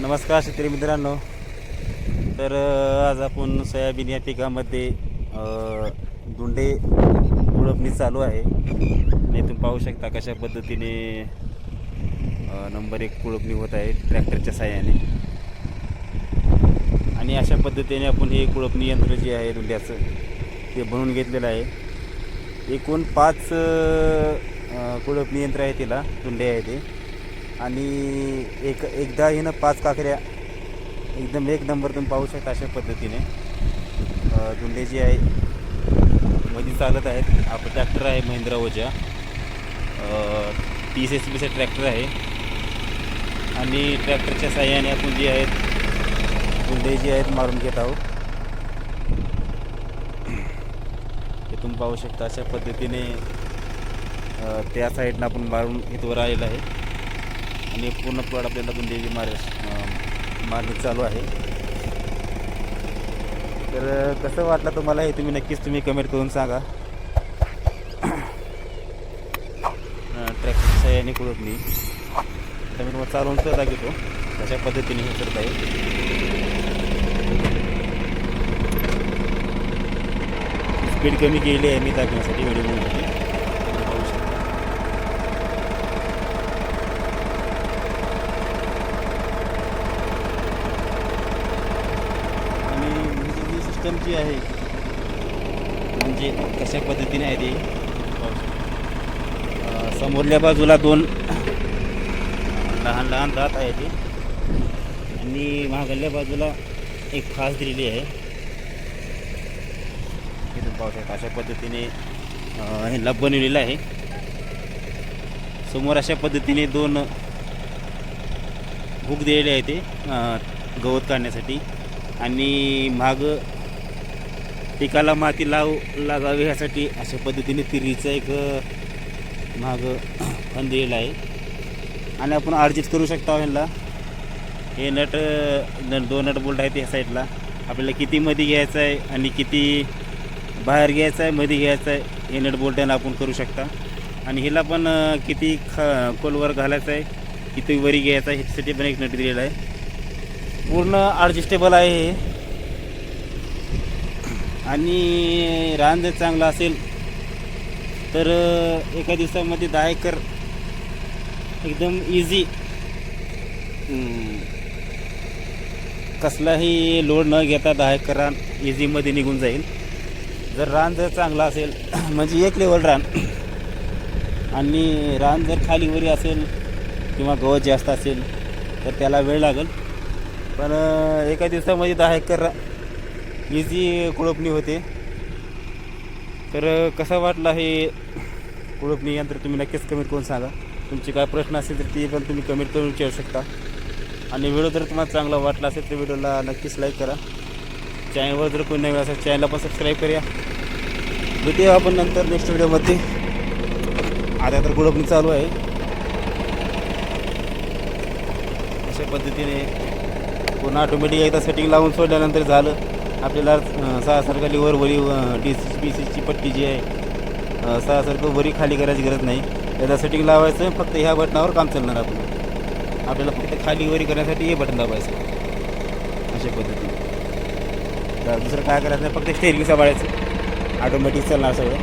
नमस्कार शेतकरी मित्रांनो. तर आज आपण सोयाबीन या पिकामध्ये दुंडे उडपणी चालू आहे. आणि तुम्ही पाहू शकता कशा पद्धतीने नंबर एक कुळपणी होत आहे ट्रॅक्टरच्या साह्याने. आणि अशा पद्धतीने आपण हे कुळपणी यंत्र जे आहे दुंड्याचं ते बनवून घेतलेलं आहे. एकूण पाच कुळपणी यंत्र आहे तिला दुंडे आहे ते. आणि एक एकदा हिनं पाच काकऱ्या एकदम एक नंबर तुम्ही पाहू शकता अशा पद्धतीने. धुंडे जे आहे मध्ये चालत आहेत. आपलं ट्रॅक्टर आहे महिंद्रा ओजा तीस एस पीचा ट्रॅक्टर आहे. आणि ट्रॅक्टरच्या साह्याने आपण जे आहेत धुंडे जे आहेत मारून घेत आहोत. ते तुम्ही पाहू शकता अशा पद्धतीने त्या साईडनं आपण मारून इथवर आलेलं आहे. आणि पूर्ण प्लॉट आपल्याला बुंदेली मार मार्ग मारणी चालू आहे. तर कसं वाटलं तुम्हाला हे तुम्ही नक्कीच तुम्ही कमेंट करून सांगा. ट्रॅक्टर सह्याने नाही. तर मी तुम्हाला चालवून सुद्धा घेतो. कशा पद्धतीने हे करत येईल. स्पीड कमी केली आहे मी दाखवण्यासाठी व्हिडिओ बनवण्यासाठी तुम्ही पाहू शकता आणि म्हणजे ही सिस्टम जी आहे म्हणजे कशा पद्धतीने आहे ती? समोरल्या बाजूला दोन लहान लहान दात आहे ते आणि महागल्या बाजूला एक फास दिलेली आहे. तिथून पाहू शकता अशा पद्धतीने अं, हे लब बनवलेलं आहे. समोर अशा पद्धतीने दोन हुक दिलेले आहे ते गवत काढण्यासाठी. आणि माग पिकाला माती लाव लागावी ह्यासाठी अशा पद्धतीने तिरीचं एक माग पण दिलेला आहे. आणि आपण अर्जित करू शकता ह्याला. हे नट नट दोन नट बोल्ट आहेत या साईडला. आपल्याला किती मध्ये घ्यायचं आहे आणि किती बाहेर घ्यायचं आहे मध्ये घ्यायचं आहे हे नट बोल्टानं आपण करू शकता. आणि हिला पण किती ख खोलवर घालायचं आहे किती वरी घ्यायचं आहे ह्याच्यासाठी पण एक नट दिलेला आहे. पूर्ण ॲडजस्टेबल आहे हे. आणि रान जर चांगला असेल तर एका दिवसामध्ये दहा एकर एकदम इझी कसलाही लोड न घेता दहा एकर रान इझीमध्ये निघून जाईल. जर रान जर चांगला असेल म्हणजे एक लेवल रान आणि रान जर खालीवरी असेल किंवा गवत जास्त असेल तर त्याला वेळ लागेल. पण एका दिवसामध्ये दहा एकर इझी कुळपणी होते. तर कसा वाटला हे कुळपणी यंत्र तुम्ही नक्कीच कमेंट करून सांगा. तुमचे काय प्रश्न असतील तर ते पण तुम्ही कमेंट करून विचारू शकता. आणि व्हिडिओ जर तुम्हाला चांगला वाटला असेल तर व्हिडिओला नक्कीच लाईक करा. चॅनलवर जर कोणी नवीन असेल चॅनलला पण सबस्क्राईब करूया भेटूया आपण नंतर नेक्स्ट व्हिडिओमध्ये. आता तर कुळपणी चालू आहे. अशा पद्धतीने पुन्हा ऑटोमॅटिक एकदा सेटिंग लावून सोडल्यानंतर झालं. आपल्याला अं, सहासारखं लिव्हर वरी डी सी बी सीची पट्टी जी आहे अं, सहासारखं वरी खाली करायची गरज नाही. त्याला सेटिंग लावायचं फक्त ह्या बटनावर काम चालणार आपलं. आपल्याला फक्त खाली वरी करण्यासाठी हे बटन दाबायचं. अशा पद्धतीने. तर दुसरं काय करायचं नाही फक्त स्टेरिंग सांभाळायचं. ऑटोमॅटिक चालणार सगळं.